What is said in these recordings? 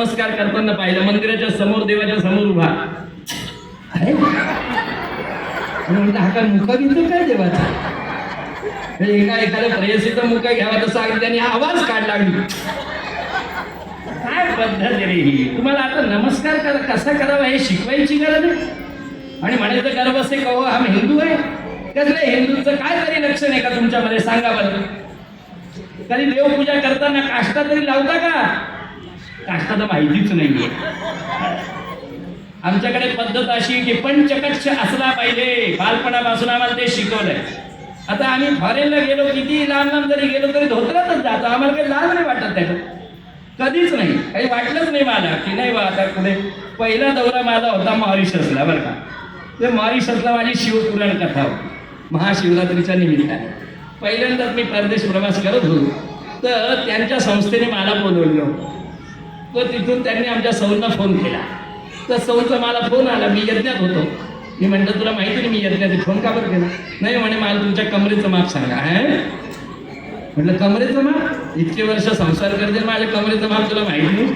नमस्कार करताना पाहिलं. मंदिराच्या समोर देवाच्या समोर उभा. अरे. आणि हा काय बिंदू काय देवाचा? एका एखाद्या प्रेयसीचा मुका घ्यावा तसा त्याने आवाज काढला काय पद्धत रे ही? तुम्हाला आता नमस्कार कर कसा करावा हे शिकवायची गरज आहे? आणि म्हणायचं गर्व असे कहो हा हिंदू आहे कसले हिंदूंचं काय तरी लक्षण आहे का तुमच्यामध्ये? सांगा बरं. कधी देवपूजा करताना काष्टा तरी लावता का? काष्टा तर माहितीच नाहीये. आमच्याकडे पद्धत अशी की पंचकक्ष असला पाहिजे. बालपणापासून आम्हाला ते शिकवलंय. आता आम्ही फॉरेनला गेलो किती लांब लांब जरी गेलो तरी धोत्रातच जातो. आम्हाला काही लाज नाही वाटत त्याचं. कधीच नाही. काही वाटलंच नाही मला की नाही बा आता कुठे पहिला दौरा माझा होता मॉरिशसला बरं का. ते मॉरिशसला माझी शिवपुराण कथा होती. महाशिवरात्रीच्या निमित्ताने. पहिल्यांदाच मी परदेश प्रवास करत होतो. तर त्यांच्या संस्थेने मला बोलवलं होतं. व तिथून त्यांनी आमच्या सौंना फोन केला. तर सौचा मला फोन आला मी यज्ञात होतो. मी म्हटलं तुला माहिती नाही मी यज्ञात फोन का बरं केला? नाही म्हणे मला तुमच्या कमरेचं माप सांगा. आहे म्हटलं कमरेचं माप? इतके वर्ष संसार करते माझ्या कमरेचं माप तुला माहिती नाही?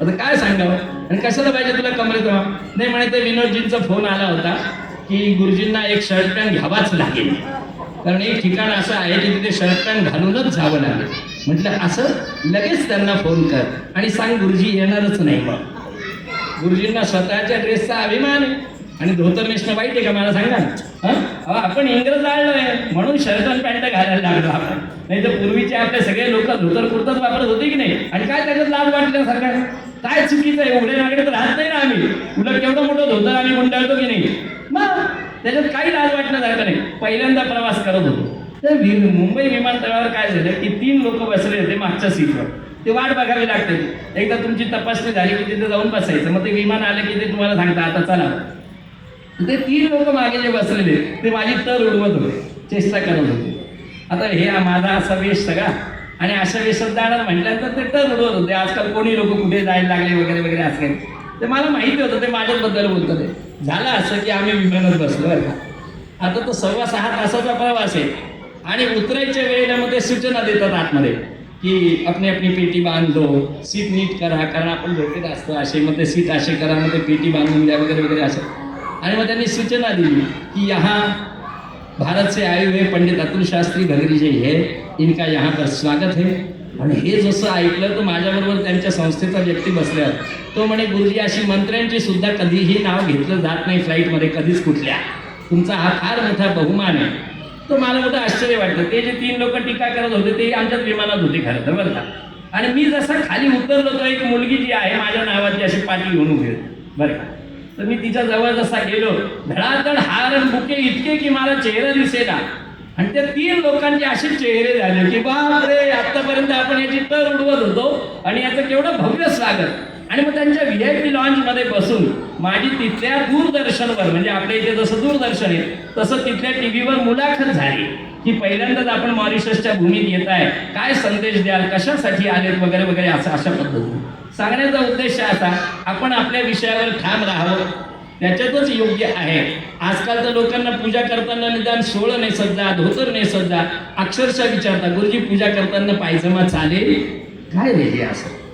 आता काय सांगावं? आणि कशाला पाहिजे तुला कमरेचं माप? नाही म्हणे ते विनोदजींचा फोन आला होता की गुरुजींना एक शर्ट पॅन्ट घ्यावाच लागेल. कारण एक ठिकाण असं आहे की तिथे शर्ट पॅन्ट घालूनच जावं लागेल. म्हटलं असं लगेच त्यांना फोन कर. आणि सांग गुरुजी येणारच नाही मग. गुरुजींना स्वतःच्या ड्रेसचा अभिमान आहे. आणि धोतर नेसणं वाईट आहे का मला सांगा ना. आपण इंग्रज आलोय म्हणून शर्ट आणि पॅन्ट घालायला लागलो आपण. नाही तर पूर्वीचे आपले सगळे लोक धोतर कुर्ताच वापरत होते की नाही? आणि काय त्याच्यात लाज वाटल्यासारखं काय चुकीचं आहे? उघडे नागडे तर राहत नाही ना आम्ही. उलट केवढं मोठं धोतर आम्ही गुंडाळतो की नाही? मग त्याच्यात काही लाज वाटण्यासारखं नाही? पहिल्यांदा प्रवास करत होतो. तर वि- मुंबई विमानतळावर काय झालं की तीन लोक बसले होते मागच्या सीटवर. ते वाट बघावी लागते एकदा तुमची तपासणी झाली की तिथे जाऊन बसायचं. मग ते विमान आलं की ते तुम्हाला सांगता आता चला. ते तीन लोक मागे जे बसलेले ते माझी तर उडवत होते. चेष्टा करत होते. आता हे माझा असा वेश सगळा. आणि अशा वेशात जाणार म्हटल्यानंतर ते तर उडवत होते. आजकाल कोणी लोक कुठे जायला लागले वगैरे वगैरे असं काही. ते मला माहिती होतं ते माझ्याबद्दल बोलतं ते झालं असं की आम्ही विमानात बसलो बरं का. आता तो सव्वा सहा तासाचा प्रवास आहे. आणि उतरायच्या वेळेला मग ते सूचना देतात आतमध्ये की आपली आपली पेटी बांधो सीट नीट करा कारण आपण झोपेत असतो असे मग ते सीट असे करा मग ते पेटी बांधून द्या वगैरे वगैरे असं. आणि मग त्यांनी सूचना दिली की यहाँ भारत से आए हुए पंडित अतुल शास्त्री भगरी जे हे इनका यहाँ पर स्वागत है. आणि हे जसं ऐकलं तर माझ्याबरोबर त्यांच्या संस्थेचा व्यक्ती बसल्या तो म्हणे गुरुजी अशी मंत्र्यांची सुद्धा कधीही नाव घेतलं जात नाही फ्लाईटमध्ये कधीच कुठल्या. तुमचा हा फार मोठा बहुमान आहे. तो मला मोठं आश्चर्य वाटलं. ते जे तीन लोक टीका करत होते ते आमच्याच विमानात होते खरं तर बरं का? आणि मी जसा खाली उतरलो तर एक मुलगी जी आहे माझ्या नावाची अशी पाठी घेऊन उभी बरं का? तर मी तिच्या जवळ जसा गेलो धडाधड हार आणि बुके इतके की मला चेहरा दिसेना. आणि त्या तीन लोकांचे असे चेहरे झाले की बाप रे आतापर्यंत आपण याची तर उडवत होतो आणि याचं केवढं भव्य स्वागत. आणि मग व्ही मध्ये बसून माझी तिथल्या दूरदर्शनवर म्हणजे आपल्या इथे जसं दूरदर्शन आहे तसं तिथल्या टीव्हीवर मुलाखत झाली. की पहिल्यांदाच आपण मॉरिशसच्या भूमीत येत आहे. काय संदेश द्याल? कशासाठी आलेत? वगैरे वगैरे असं अशा पद्धतीने. सांगण्याचा उद्देश असा आपण आपल्या विषयावर ठाम राहावं. त्याच्यातच योग्य आहे. आजकाल तर लोकांना पूजा करताना निदान सोळं नाही सज्जा धोतर नाही सज्जा अक्षरशः विचारता गुरुजी पूजा करताना पायजमा चालेल? काय रे हे असं?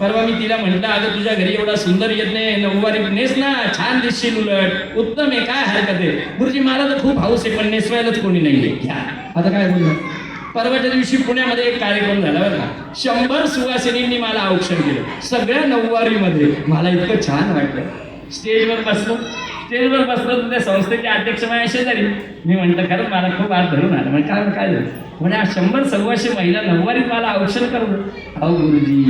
परवा मी तिला म्हटलं अगं तुझ्या घरी एवढा सुंदर येत नाही नऊवारी नेस ना छान दिसशील उलट. उत्तम आहे काय हरकत आहे? गुरुजी मला तर खूप हाऊस आहे पण नेसवायलाच कोणी नाही घ्या. आता काय बोलणार? परवाच्या दिवशी पुण्यामध्ये एक कार्यक्रम झाला बरं का. शंभर सुवासिनींनी मला औक्षण केलं. सगळ्या नऊवारीमध्ये. मला इतकं छान वाटलं. स्टेजवर बसलो. स्टेजवर बसलो तर त्या संस्थेचे अध्यक्ष माझ्या शेजारी. मी म्हटलं खरंच मला खूप आज धरून आलं. म्हणजे काय काय झालं? म्हणजे आज शंभर सव्वाशे महिला नऊवारीत मला औषध करून अहो गुरुजी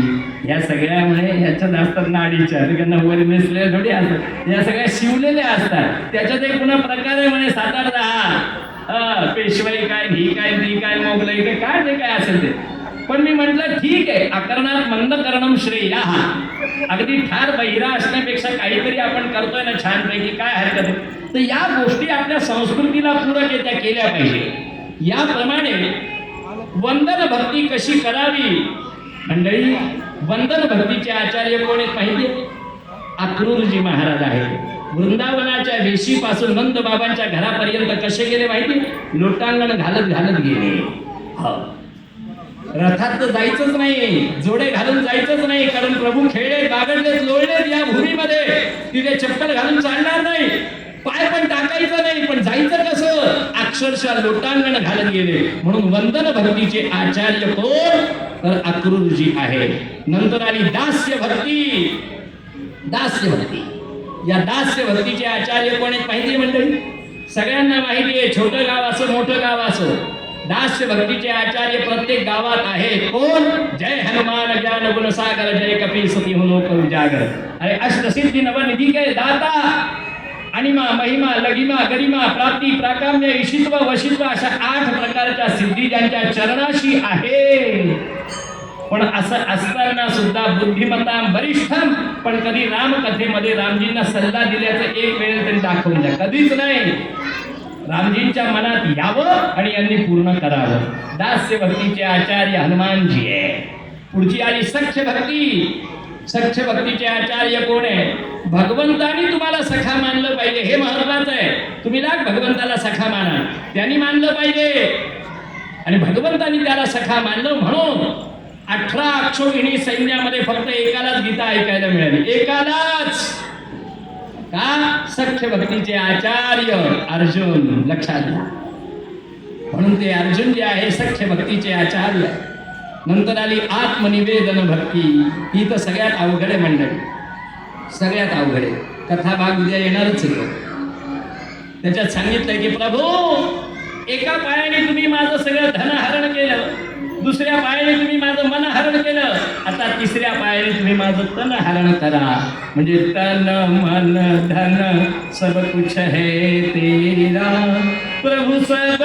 या सगळ्यामुळे ह्याच्यात असतात नाडीच्या का नऊवारी नेसलेल्या थोडी असतात. या सगळ्या शिवलेल्या असतात. त्याच्यात एक पुन्हा प्रकार आहे म्हणे सात आठ दहा. हा, पेशवाई काय ही काय ती काय मोगलाई काय काय ते काय असेल ते. पण मी म्हटलं ठीक आहे अकरणात मंद करणं श्रेय. हा अगदी ठार बहिरा असण्यापेक्षा काहीतरी आपण करतोय ना छानपैकी काय हरकत आहे तर या गोष्टी आपल्या संस्कृतीला पूरक येत्या केल्या पाहिजे. याप्रमाणे वंदन भक्ती कशी करावी? मंडळी वंदन भक्तीचे आचार्य कोण आहेत माहिती अक्रूरजी महाराज आहे वृंदावनाच्या वेशीपासून नंद बाबांच्या घरापर्यंत कसे गेले माहिती लोटांगण घालत घालत गेले. हो. रथात तर जायचंच नाही. जोडे घालून जायचंच नाही. कारण प्रभू खेळले बागडलेत लोळलेत या भूमीमध्ये. तिथे चप्पल घालून चालणार नाही. पाय पण टाकायचं नाही. पण जायचं कसं? अक्षरशः लोटांगण घालत गेले. म्हणून वंदन भक्तीचे आचार्य कोण? तर अक्रूरजी आहे. नंतर आली दास्य भक्ती. दास्य भक्ती. या दास्य भक्तीचे आचार्य कोण आहेत माहिती मंडळी? सगळ्यांना माहिती आहे. छोटं गाव असो मोठं गाव असो. दास्य भक्तीचे आचार्य प्रत्येक गावात आहेत कोण? जय हनुमान ज्ञान गुणसागर जय कपी सती हो लोक जागर अरे अष्टसिद्धी नवनिधी के दाता. अणिमा महिमा लगिमा गरिमा प्राप्ती प्राकाम्य इशित्व वशित्व अशा आठ प्रकारच्या सिद्धी ज्यांच्या चरणाशी आहे. पण असं असताना सुद्धा बुद्धिमत्ता वरिष्ठम पण कधी रामकथेमध्ये रामजींना सल्ला दिल्याचं एक वेळ तरी दाखवून द्या. कधीच नाही. रामजींच्या मनात यावं आणि यांनी पूर्ण करावं. दास्य भक्तीचे आचार्य हनुमानजी आहे. पुढची आली सख्य भक्ती. सख्य भक्तीचे आचार्य कोण आहे? भगवंतानी तुम्हाला सखा मानलं पाहिजे. हे महत्वाचं आहे. तुम्ही लाग भगवंताला सखा माना. त्यांनी मानलं पाहिजे. आणि भगवंतानी त्याला सखा मानलं म्हणून अठरा अक्षोहिणी सैन्यामध्ये फक्त एकालाच गीता ऐकायला मिळाली. एकालाच. का सख्य भक्तीचे आचार्य अर्जुन? लक्षात घ्या. म्हणून ते अर्जुन जे आहे सख्य भक्तीचे आचार्य. नंतर आली आत्मनिवेदन भक्ती. ही तर सगळ्यात अवघड आहे मंडळी. सगळ्यात अवघड आहे. कथा भाग उद्या येणारच आहे. त्याच्यात सांगितलंय की प्रभू एका पायाने तुम्ही माझं सगळं धनहरण केलं. दुसऱ्या पायाने तुम्ही माझं मन हरण केलं. आता तिसऱ्या पायाने तुम्ही माझं तन हरण करा. म्हणजे तन मन धन सब कुछ है तेरा. प्रभू सब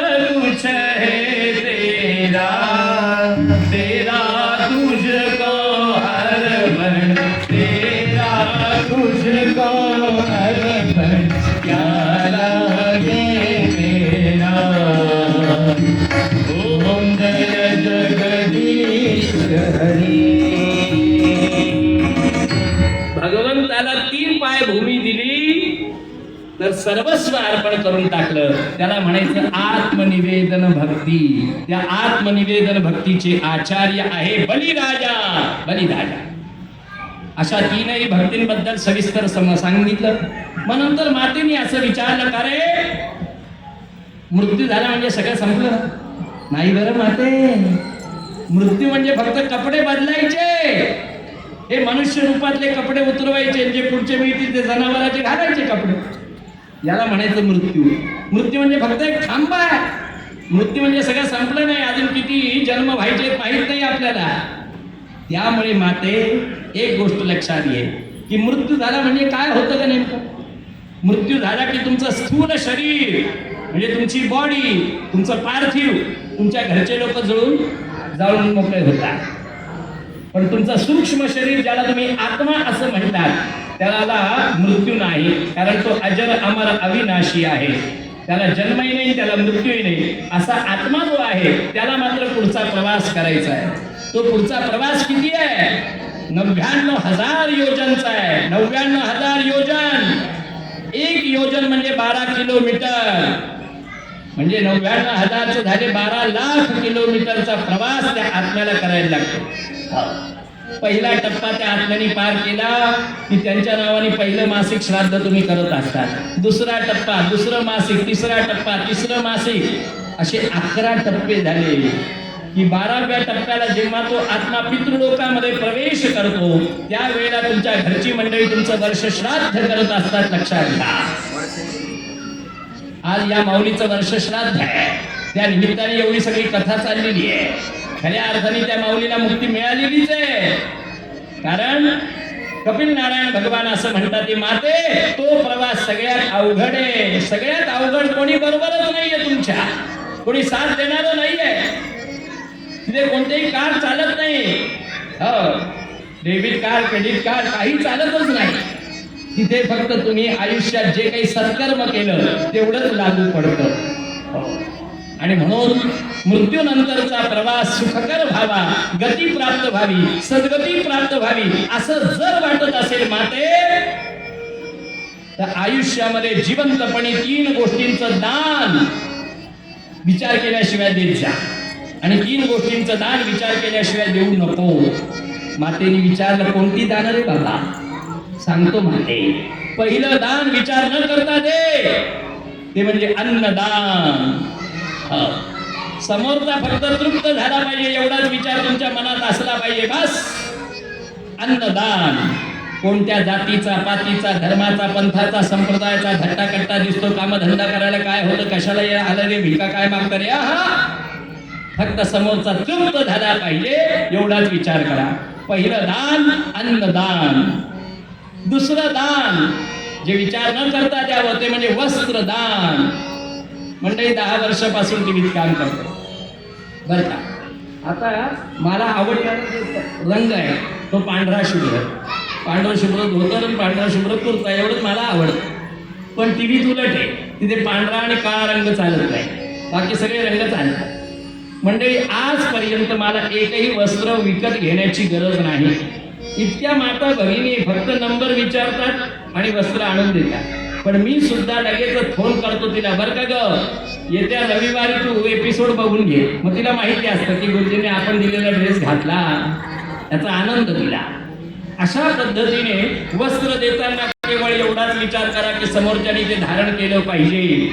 पाय भूमी दिली तर सर्वस्व अर्पण करून टाकलं. त्याला म्हणायचं आत्मनिवेदन भक्ती. त्या आत्मनिवेदन भक्तीचे आचार्य आहे बलिराजा. बलिराजा. अशा तीनही भक्तींबद्दल सविस्तर सम सांगितलं. मग नंतर मातेने असं विचारलं का रे? मृत्यू झाला म्हणजे सगळं संपलं. नाही बरं माते. मृत्यू म्हणजे फक्त कपडे बदलायचे. हे मनुष्य रूपातले कपडे उतरवायचे जे पुढचे मिळतील ते जनावराचे घालायचे कपडे. याला म्हणायचं मृत्यू. मृत्यू म्हणजे फक्त एक थांबा. आहे मृत्यू म्हणजे सगळं संपलं नाही. अजून किती जन्म व्हायचे माहीत नाही आपल्याला. त्यामुळे माते एक गोष्ट लक्षात ये की मृत्यू झाला म्हणजे काय होतं का नेमकं? मृत्यू झाला की तुमचं स्थूल शरीर म्हणजे तुमची बॉडी तुमचं पार्थिव तुमच्या घरचे लोक जळून जाळून मोकळे होतात. पण तुमचं सूक्ष्म शरीर ज्याला तुम्ही आत्मा असं म्हणतात त्याला मृत्यू नाही. कारण तो अजर अमर अविनाशी आहे. त्याला जन्मही नाही त्याला मृत्यूही नाही. असा आत्मा जो आहे त्याला मात्र पुढचा प्रवास करायचा आहे. तो पुढचा प्रवास किती आहे? नव्याण्णव हजार योजनचा आहे. नव्याण्णव हजार योजन. एक योजन म्हणजे बारा किलोमीटर. म्हणजे नव्याण्णव हजारचे झाले बारा लाख किलोमीटरचा प्रवास त्या आत्म्याला करायला लागतो. पहिला टप्पा त्या आत्म्याने पार केला. की त्यांच्या नावाने पहिलं मासिक श्राद्ध तुम्ही करत असतात. दुसरा टप्पा दुसरं मासिक तिसरा टप्पा तिसरं मासिक. असे अकरा टप्पे झाले. की बाराव्या टप्प्याला जेव्हा तो आत्मा पितृलोकामध्ये प्रवेश करतो त्यावेळेला तुमच्या घरची मंडळी तुमचं वर्ष श्राद्ध करत असतात. लक्षात घ्या. आज या माऊलीचं वर्ष श्राद्ध आहे. त्या निमित्ताने एवढी सगळी कथा चाललेली आहे. खऱ्या अर्थाने त्या माऊलीला मुक्ती मिळालेलीच आहे. कारण कपिल नारायण भगवान असं म्हणतात की माते तो प्रवास सगळ्यात अवघड आहे. सगळ्यात अवघड कोणी बरोबरच नाहीये तुमच्या. कोणी साथ देणार नाहीये. तिथे कोणतेही कार चालत नाही. हो. डेबिट कार्ड क्रेडिट कार्ड काही चालतच नाही. तिथे फक्त तुम्ही आयुष्यात जे काही सत्कर्म केलं तेवढंच लागू पडतं. हो. आणि म्हणून मृत्यूनंतरचा प्रवास सुखकर व्हावा गती प्राप्त व्हावी सद्गती प्राप्त व्हावी असं जर वाटत असेल माते तर आयुष्यामध्ये जिवंतपणे तीन गोष्टींचं दान विचार केल्याशिवाय देत जा. आणि तीन गोष्टींचं दान विचार केल्याशिवाय देऊ नको. मातेने विचारलं कोणती दान रे बाबा? सांगतो माते पहिलं दान विचार न करता दे. ते म्हणजे अन्नदान. समोरचा फक्त तृप्त झाला पाहिजे एवढाच विचार तुमच्या मनात असला पाहिजे बस. अन्नदान. कोणत्या जातीचा पातीचा धर्माचा पंथाचा संप्रदायाचा धट्टा कट्टा दिसतो कामधंदा करायला काय होतं कशाला या आलं रे भिका काय मागतं रे? फक्त समोरचा तृप्त झाला पाहिजे एवढाच विचार करा. पहिलं दान अन्नदान. दुसरं दान. जे विचार न करता द्यावं ते म्हणजे वस्त्रदान. मंडळी दहा वर्षापासून टीव्हीत काम करतो बरं का? आता मला आवडणारा जो रंग आहे तो पांढरा शुभ्र. पांढरा शुभ्र धोतर आणि पांढरा शुभ्र कुर्ता एवढंच मला आवडतं. पण टी व्हीत उलट आहे. तिथे पांढरा आणि काळा रंग चालत नाही. बाकी सगळे रंग चालतात. मंडळी आजपर्यंत मला एकही वस्त्र विकत घेण्याची गरज नाही. इतक्या माता भगिनी फक्त नंबर विचारतात आणि वस्त्र आणून देतात. पण मी सुद्धा लगेच फोन करतो तिला बरं का ग? येत्या रविवारी तू एपिसोड बघून घे. मग तिला माहिती असतं की गुरुजीने आपण दिलेला ड्रेस घातला. त्याचा आनंद दिला अशा पद्धतीने वस्त्र देताना केवळ एवढाच विचार करा की समोरच्याने ते धारण केलं पाहिजे.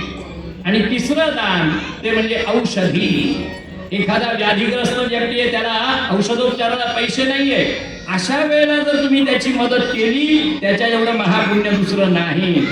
आणि तिसरं दान ते म्हणजे औषधी. एखादा व्याधीग्रस्त व्यक्ती आहे त्याला औषधोपचाराला पैसे नाहीये. अशा वेळेला जर तुम्ही त्याची मदत केली त्याच्या एवढं महापुण्य दुसरं नाही.